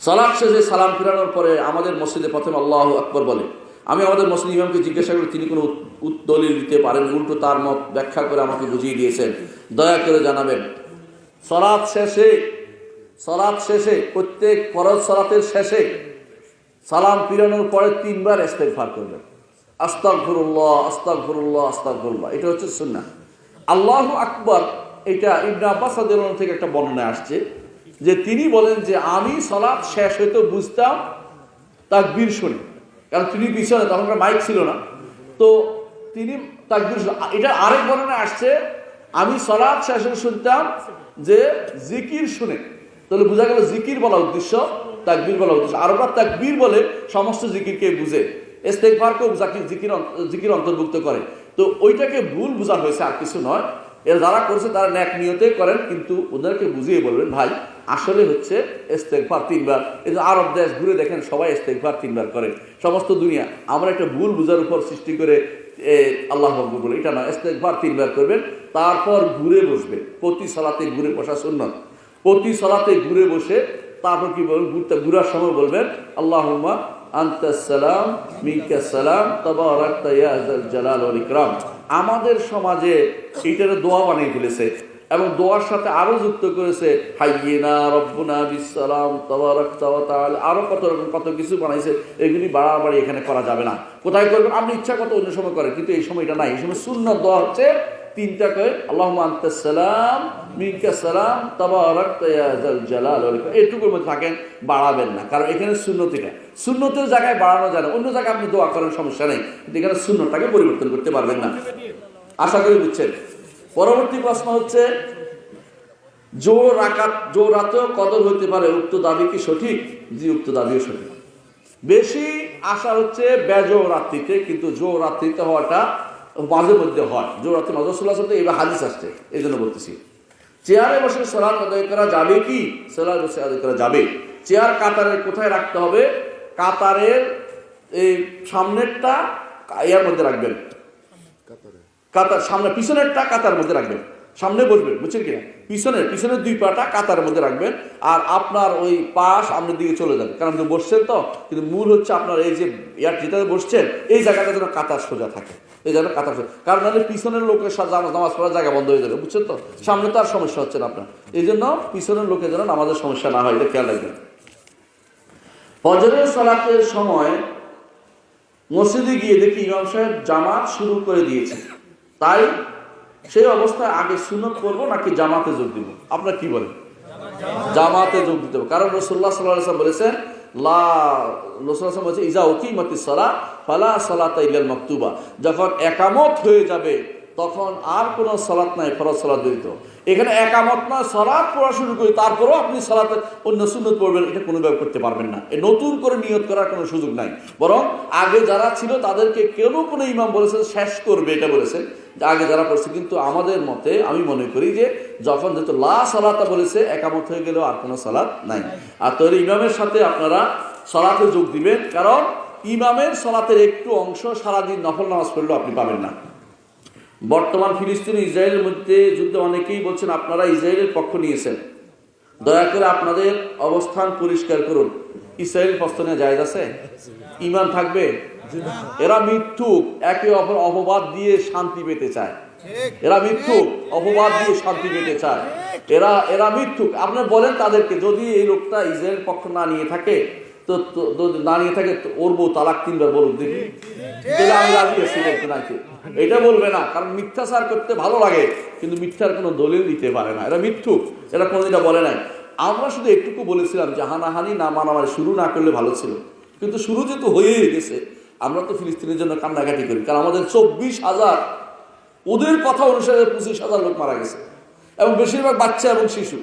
সালাম শেষে সালাম ফিরানোর পরে আমাদের মসজিদে প্রথমে আল্লাহ আকবর বলে। আমি আমাদের মুসলিম ইমামকে জিজ্ঞাসা করি, তিনি কোনো উত- উত- দলিল দিতে পারেন উল্টো তার মত ব্যাখ্যা করে আমাকে বুঝিয়ে দিয়েছেন। দয়া করে জানাবেন। সলাৎ শেষে সলাৎ শেষে, প্রত্যেক ফরজ সলাতের শেষে সালাম ফিরানোর পরে তিনবার ইস্তেগফার করবেন। আস্তাগফিরুল্লাহ আস্তাগফিরুল্লাহ আস্তাগফিরুল্লাহ। এটা হচ্ছে সুন্নাহ। আল্লাহ আকবর, এটা ইবনে আব্বাস থেকে একটা বর্ণনা আসছে। যে তিনি বলেন যে আমি সলাৎ শেষ হইতে বুঝতাম তাকবীর শুনে কারণ তিনি পিছনে তখনকার মাইক ছিল না। তো তিনি তাকবীর এটা আরেক বর্ণনা আসছে, আমি সলাৎ শেষ শুনতাম যে জিকির শুনে। তাহলে বোঝা গেল জিকির বলা উদ্দেশ্য, তাকবীর বলা উদ্দেশ্য। আরবার তাকবীর বলে সমস্ত জিকিরকে বুঝে। ইস্তেগফারকেও জাকির জিকির জিকির অন্তর্ভুক্ত করে। তো ওইটাকে ভুল বোঝা হয়েছে, আর কিছু নয়। এর যারা করছে তারা ন্যাক নিয়তে করেন, কিন্তু ওদেরকে বুঝিয়ে বলবেন, ভাই আসলে হচ্ছে ইস্তেগফার তিনবার। এই যে আরব দেশ ঘুরে দেখেন, সবাই ইস্তেগফার তিনবার করে। সমস্ত দুনিয়া। আমরা একটা ভুল বুঝার উপর সৃষ্টি করে আল্লাহ আকবর বলে। এটা না, ইস্তেগফার তিনবার করবেন, তারপর ঘুরে বসবে। প্রতি সলাতে ঘুরে বসা সুন্নত। প্রতি সলাতে ঘুরে বসে, তারপর কি বলবেন? ঘুরতে, ঘুরার সময় বলবেন, আল্লাহুম্মা আন্তাসালাম মিকাসালাম যাল জালাল ইকরাম। আমাদের সমাজে এইটার দোয়া বানিয়ে ফেলেছে। এবং দোয়ার সাথে আরও যুক্ত করেছে আরও কত রকম, কত কিছু বানাইছে, এগুলি বাড়াবাড়ি এখানে করা যাবে না। কোথায় করবেন? আপনি ইচ্ছা কত অন্য সময় করেন, কিন্তু এই সময়টা নাই। এই সময় শূন্য দোয়া হচ্ছে তিনটা করে আল্লাহ সালাম মিকা সালাম, তাবারাকতা জালাল এটুকুর মধ্যে থাকেন, বাড়াবেন না। কারণ এখানে শূন্যতিটা শূন্যতের জায়গায় বাড়ানো যায় না। অন্য জায়গায় আপনি দোয়া করেন, সমস্যা নেই। কিন্তু এখানে শূন্যটাকে পরিবর্তন করতে পারবেন না। আশা করি বুঝছেন। পরবর্তী প্রশ্ন হচ্ছে জো রাকাত জো রাতেও কদর হইতে পারে, উক্ত দাবি কি সঠিক? জি, উক্ত দাবিও সঠিক। বেশি আশা হচ্ছে বেজো রাত্রিতে, কিন্তু জো রাত্রিতে হওয়াটা মাঝে মধ্যে হয়। জো রাত্রি নজরুল্লাহ সাথে এবার হাদিস আসছে এই জন্য বলতেছি। চেয়ারে বসে সলাৎ আদায় করা যাবে কি? সলাৎ বসে আদায় করা যাবে। চেয়ার কাতারের কোথায় রাখতে হবে? কাতারের এই সামনেরটা ইয়ার মধ্যে রাখবেন। কাতার। সামনে পিছনেরটা কাতার মধ্যে রাখবেন। সামনে বসবেন, বুঝছেন কিনা? পিছনের পিছনের দুই পাটা কাতার মধ্যে রাখবেন। আর আপনার ওই পা সামনের দিকে চলে যাবে। কারণ আপনি বসছেন তো, কিন্তু মূল হচ্ছে আপনার এই যে ইয়ার যেটাতে বসছেন, এই জায়গাটা যেন কাতার সোজা থাকে। এই যেন কাতার সোজা কারণ নাহলে পিছনের লোকের নামাজ পড়ার জায়গা বন্ধ হয়ে যাবে, বুঝছেন তো? সামনে তো আর সমস্যা হচ্ছে না আপনার। এই জন্য পিছনের লোকের যেন আমাদের সমস্যা না হয়, এটা খেয়াল রাখবেন। ফজরের সালাতের সময় মসজিদে গিয়ে দেখি ইমাম সাহেব জামাত শুরু করে দিয়েছে। তাই সেই অবস্থায় আগে সুনত করব নাকি জামাতে যোগ দিব? আপনার কি বলেন? জামাতে যোগ দিতে হবে। কারণ রসুল্লাহ সাল্লাহ বলেছেন, লা বলছে ইজা সালা ফালা যখন একামত হয়ে যাবে তখন আর কোনো সলাৎ নাই, ফরজ সলাৎ জড়িত এখানে একামত নয় সলাৎ পড়া শুরু করি, তারপরেও আপনি সলাতে অন্য সুন্নত পড়বেন, এটা কোনোভাবে করতে পারবেন না। এ নতুন করে নিয়ত করার কোনো সুযোগ নাই। বরং আগে যারা ছিল তাদেরকে কেন কোনো ইমাম বলেছে শেষ করবে এটা বলেছে আগে যারা পড়ছে, কিন্তু আমাদের মতে আমি মনে করি যে, যখন যেহেতু লা সলাতা বলেছে, একামত হয়ে গেলেও আর কোনো সলাৎ নাই। আর তৈরি ইমামের সাথে আপনারা সলাতে যোগ দিবেন, কারণ ইমামের সলাতের একটু অংশ সারাদিন নফল নামাজ পড়লেও আপনি পাবেন না। বর্তমান ফিলিস্তিন ইসরায়েলের মধ্যে যুদ্ধে অনেকেই বলছেন, আপনারা ইসরায়েলের পক্ষ নিয়েছেন। দয়া করে আপনাদের অবস্থান পরিষ্কার করুন। ইসরায়েল পক্ষ নিয়ে জায়গা আছে? ইমান থাকবে? এরা মিথ্যুক, একে অপর অপবাদ দিয়ে শান্তি পেতে চায়। এরা মিথ্যুক, অপবাদ দিয়ে শান্তি পেতে চায়। এরা এরা মিথ্যুক। আপনি বলেন তাদেরকে, যদি এই লোকটা ইসরায়েল পক্ষ না নিয়ে থাকে তো নিয়ে থাকে ওর বউ তালাক তিনবার বলুক, দেখি। নাকি এটা বলবে না, কারণ মিথ্যাচার করতে ভালো লাগে, কিন্তু মিথ্যার কোনো দলিল দিতে পারে না। এরা মিথ্যুক এটা বলে নাই। আমরা শুধু একটুকু বলেছিলাম যে হানাহানি না মানামারি শুরু না করলে ভালো ছিল। কিন্তু শুরু যেহেতু হয়েই গেছে, আমরা তো ফিলিস্তিনের জন্য কান্নাকাটি করি, কারণ আমাদের চব্বিশ হাজার, ওদের কথা অনুসারে পঁচিশ হাজার লোক মারা গেছে। এবং বেশিরভাগ বাচ্চা এবং শিশু।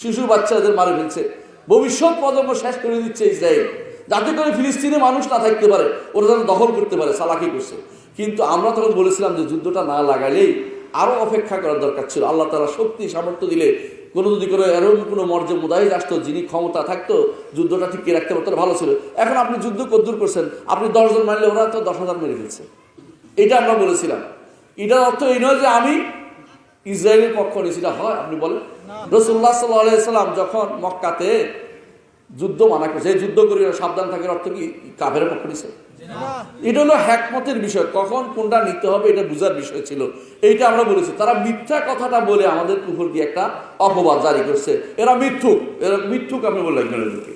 শিশু বাচ্চাদের মারে ফেলছে। ভবিষ্যৎ প্রজন্ম শেষ করে দিচ্ছে ইসরায়েল। যাতে করে ফিলিস্তিনে মানুষ না থাকতে পারে, ওরা যেন দখল করতে পারে সালাকি করছে। কিন্তু আমরা তখন বলেছিলাম যে যুদ্ধটা না লাগালেই আরও অপেক্ষা করার দরকার ছিল। আল্লাহ তারা শক্তি, সামর্থ্য দিলে কোনো যদি কোনো এরকম কোনো মর্যাদা মুদাহিদ আসতো, যিনি ক্ষমতা থাকতো, যুদ্ধটা টিকিয়ে রাখতে পারতো, ভালো ছিল। এখন আপনি যুদ্ধ কদ্দূর করছেন, আপনি দশজন মারলে ওরা তো দশ হাজার মেরে ফেলছে। এটা আমরা বলেছিলাম। এটার অর্থ এই নয় যে আমি ইসরায়েলের পক্ষ নিয়েছি হয় আপনি বলেন? রসুল্লাহ সাল্লাম যখন মক্কাতে যুদ্ধ মানা করছে এই যুদ্ধ করি সাবধান থাকার অর্থ কি? কাফের পক্ষ নিছে এটা হলো হ্যাকমতের বিষয়। কখন কোনটা নিতে হবে এটা বুঝার বিষয় ছিল। এইটা আমরা বলেছি। তারা মিথ্যা কথাটা বলে আমাদের দিয়ে একটা অপবাদ জারি করছে। এরা মিথ্যুক। এরা মিথ্যুক আমি বললাম এদেরকে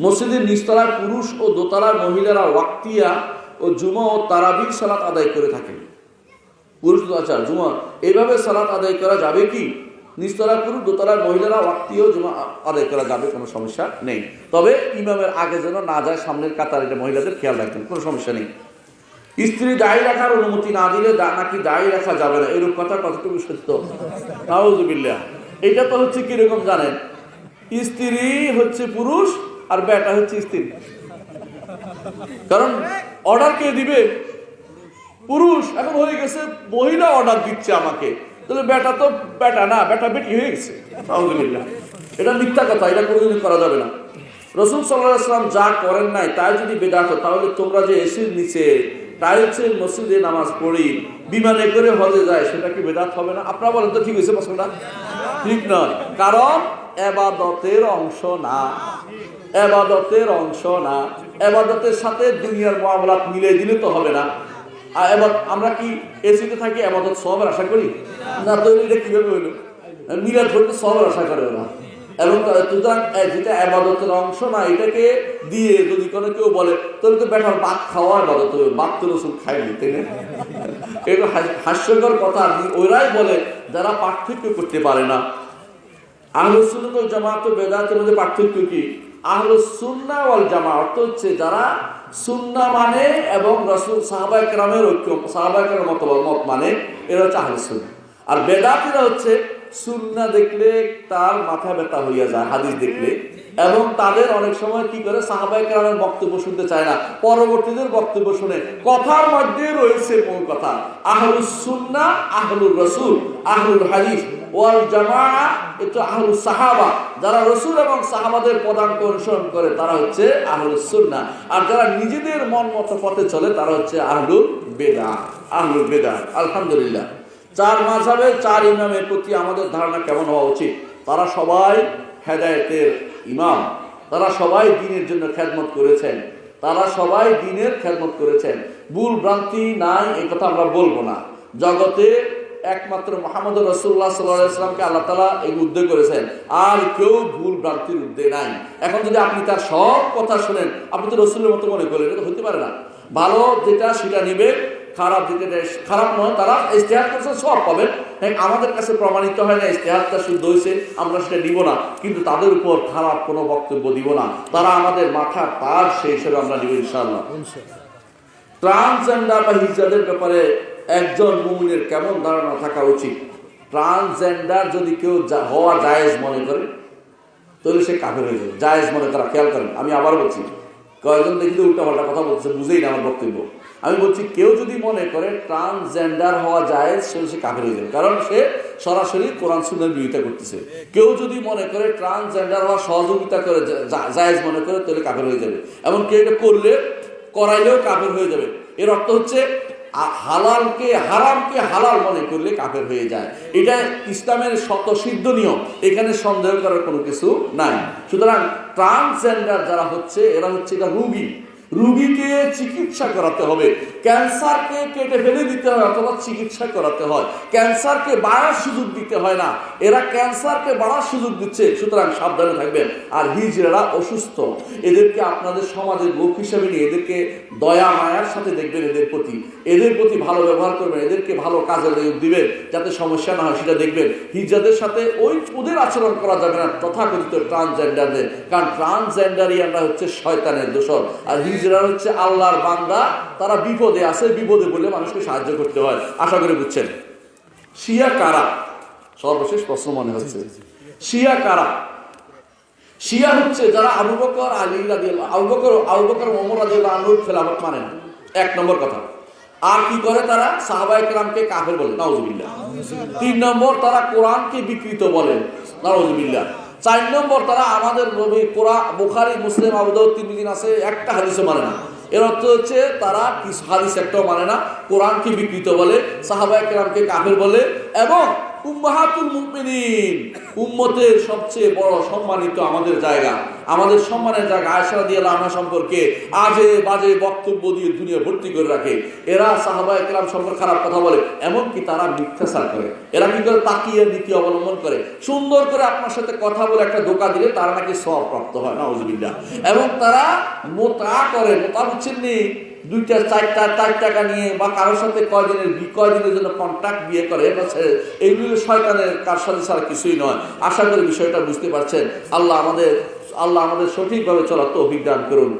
মসজিদের নিচতলার পুরুষ ও দোতলার মহিলারা ওয়াক্তিয়া ও জুমা ও তারাবির সালাত আদায় করে থাকেন। পুরুষ আচ্ছা জুমা। এইভাবে সালাত আদায় করা যাবে কি? নিচতলার পুরুষ, দোতলার মহিলারা ওয়াক্তীয় জুমা আদায় করা যাবে, কোনো সমস্যা নেই। তবে ইমামের আগে যেন না যায় সামনের কাতার এটা মহিলাদের খেয়াল রাখবেন, কোনো সমস্যা নেই। স্ত্রী দায়ী রাখার অনুমতি না দিলে নাকি দায়ী রাখা যাবে না, এরূপ কথা কতটুকু সত্য? তাউজুবিল্লাহ এটা তো হচ্ছে কীরকম জানেন? স্ত্রী হচ্ছে পুরুষ আর বেটা হচ্ছে স্ত্রী। কারণ অর্ডার কে দিবে? পুরুষ, এখন হয়ে গেছে মহিলা অর্ডার দিচ্ছে আমাকে। তাহলে বেটা তো বেটা না, বেটা বেটি হয়ে গেছে। আলহামদুলিল্লাহ। এটা মিথ্যা কথা, এটা কোনোদিন করা যাবে না। রসুল সাল্লাহ যা করেন নাই, তাই যদি বেদাত তাহলে তোমরা যে এসির নিচে টাইলসের মসজিদে নামাজ পড়ি, বিমানে করে হজে যায়, সেটা কি বেদাত হবে না? আপনারা বলেন তো ঠিক হয়েছে প্রশ্নটা ঠিক নয়। কারণ এবাদতের অংশ না। এবাদতের অংশ না। এবাদতের সাথে দুনিয়ার মামলাত মিলে দিলে তো হবে না। আর এবার আমরা কি এসিতে থাকি এবাদত সবের আশা করি? না, তো এটা কীভাবে হইল? মিলাদ সবের আশা করে না এবং সুতরাং যেটা আবাদতের অংশ না, এটাকে দিয়ে যদি কোনো কেউ বলে তাহলে তো বেটার ভাত খাওয়া আবাদত ভাত তো রসুন খাইনি তাই না? এটা হাস- হাস্যকর কথা ওরাই বলে, যারা পার্থক্য করতে পারে না। আহলুসুন্নাত ওয়াল জামাত বেদাতের মধ্যে পার্থক্য কি? আহলুসুন্নাহ ওয়াল জামা অর্থ হচ্ছে যারা সুন্নাহ মানে এবং রাসূল সাহাবা একরামের ঐক্য সাহাবা একরামের মত মত মানে এরা হচ্ছে আহলুসুন্নাহ আর বেদাতিরা হচ্ছে সুন্নাহ দেখলে তার মাথা ব্যথা হইয়া যায়, হাদিস দেখলে। এবং তাদের অনেক সময় কি করে? সাহাবা একরামের বক্তব্য শুনতে চায় না। পরবর্তীদের বক্তব্য শুনে, কথার মধ্যে রয়েছে মূল কথা আহলুস সুন্নাহ আহলুর রাসূল আহলুল হাদিস। ওয়াল জামা এটা আহলুস সাহাবা। যারা রসুল এবং সাহাবাদের পদাঙ্ক অনুসরণ করে, তারা হচ্ছে আহলুস সুন্নাহ। আর যারা নিজেদের মন মতো পথে চলে, তারা হচ্ছে আহলুল বেদা আহলুল বেদা আলহামদুলিল্লাহ। চার মাঝাবের চার ইমামের প্রতি আমাদের ধারণা কেমন হওয়া উচিত? তারা সবাই হেদায়েতের ইমাম। তারা সবাই দিনের জন্য খেদমত করেছেন। তারা সবাই দিনের খেদমত করেছেন। ভুল ভ্রান্তি নাই এই কথা আমরা বলব না। জগতে একমাত্র মোহাম্মদ রসুল্লাহ সাল্লাহামকে আল্লাহ তালা এই উদ্যোগ করেছেন। আর কেউ ভুল ভ্রান্তির উদ্যোগ নাই। এখন যদি আপনি তার সব কথা শোনেন আপনি তো রসুলের মতো মনে করলেন এটা তো হতে পারে না। ভালো যেটা সেটা নিবে খারাপ যেটা খারাপ নয় তারা ইস্তেহার করছে সব পাবেন। হ্যাঁ আমাদের কাছে প্রমাণিত হয় না ইস্তেহারটা শুদ্ধ হয়েছে আমরা সেটা নিব না। কিন্তু তাদের উপর খারাপ কোনো বক্তব্য দিব না। তারা আমাদের মাথা তার সেই হিসেবে আমরা নিব ইনশাল্লাহ ট্রান্সজেন্ডার বা হিজাদের ব্যাপারে একজন মুমিনের কেমন ধারণা থাকা উচিত? ট্রান্সজেন্ডার যদি কেউ হওয়া জায়েজ মনে করে, তাহলে সে কাফের হয়ে যাবে। জায়েজ মনে, তারা খেয়াল করেন। আমি আবার বলছি, কয়েকজন দেখলে উল্টাপাল্টা কথা বলছে বুঝেই না আমার বক্তব্য। আমি বলছি, কেউ যদি মনে করে ট্রান্সজেন্ডার হওয়া জায়েজ, সে সে কাফের হয়ে যাবে। কারণ সে সরাসরি কোরআন সুন্নার বিরোধিতা করতেছে। কেউ যদি মনে করে ট্রান্সজেন্ডার হওয়া সহযোগিতা করে জায়েজ মনে করে, তাহলে কাফের হয়ে যাবে। এমন কেউ এটা করলে, করাইলেও কাফের হয়ে যাবে। এর অর্থ হচ্ছে হালালকে, হারামকে হালাল মনে করলে কাফের হয়ে যায়। এটা ইসলামের শতসিদ্ধ নিয়ম। এখানে সন্দেহ করার কোনো কিছু নাই। সুতরাং ট্রান্সজেন্ডার যারা হচ্ছে, এরা হচ্ছে এটা রুগী। রুগীকে চিকিৎসা করাতে হবে। ক্যান্সারকে কেটে ফেলে দিতে হয় অথবা চিকিৎসা করাতে হয়। ক্যান্সারকে বাড়ার সুযোগ দিতে হয় না। এরা ক্যান্সারকে বাড়ার সুযোগ দিচ্ছে। সুতরাং সাবধানে থাকবেন। আর হিজড়ারা অসুস্থ। এদেরকে আপনাদের সমাজের লোক হিসেবে নিয়ে এদেরকে দয়া, মায়ার সাথে দেখবেন এদের প্রতি। এদের প্রতি ভালো ব্যবহার করবেন। এদেরকে ভালো কাজে নিয়োগ দিবেন যাতে সমস্যা না হয় সেটা দেখবেন। হিজড়াদের সাথে ওই ওদের আচরণ করা যাবে না। তথাকথিত ট্রান্সজেন্ডারদের কারণ ট্রান্সজেন্ডারিয়ানরা হচ্ছে শয়তানের দোষর। আর হিজড়া হচ্ছে আল্লাহর বান্দা তারা বিপদে আছে বিপদে বলে মানুষকে সাহায্য করতে হয়। আশা করে বুঝছেন? শিয়া কারা? সর্বশেষ প্রশ্ন মনে হচ্ছে। শিয়া কারা? শিয়া হচ্ছে যারা আবু বকর আলী রাদিয়াল্লাহ আবু বকর আবু বকর ওমর রাদিয়াল্লাহু আনহুর খেলাফত মানে না। এক নম্বর কথা। আর কি করে তারা? সাহাবায়ে কেরামকে কাফের বলে। নাউজুবিল্লাহ। তিন নম্বর তারা কোরআনকে বিকৃত বলেন নাউজুবিল্লাহ। চার নম্বর তারা আমাদের নবী কোরআন, বুখারী, মুসলিম, আবু তিন আছে একটা হাদিসও মানে না। এর অর্থ হচ্ছে তারা হাদিস একটাও মানে না, কোরআনকে বিকৃত বলে, সাহাবায়ে কেরামকে কাফের বলে, এবং উম্মাহাতুল মুমিনিন। উম্মতের সবচেয়ে বড় সম্মানিত আমাদের জায়গা। আমাদের সম্মানের জায়গা আয়সা দিয়ে আনা সম্পর্কে আজে বাজে বক্তব্য দিয়ে দুনিয়া ভর্তি করে রাখে। এরা সাহাবা একরাম সম্পর্কে খারাপ কথা বলে, এমনকি তারা মিথ্যাচার করে। এরা কি করে তাকিয়ে নীতি অবলম্বন করে? সুন্দর করে আপনার সাথে কথা বলে একটা ধোকা দিলে তারা নাকি সব প্রাপ্ত হয় না এবং তারা মোতা করে মোতা বুঝছেন দুইটা, চারটা চার টাকা নিয়ে বা কারোর সাথে কয়দিনের কয় কয়দিনের জন্য কন্ট্রাক্ট বিয়ে করে এটা ছেড়ে এইগুলো শয়তানের কার সাথে ছাড়া কিছুই নয়। আশা করি বিষয়টা বুঝতে পারছেন। আল্লাহ আমাদের আল্লাহ আমাদের সঠিকভাবে চলার তো অভিজ্ঞান করুন।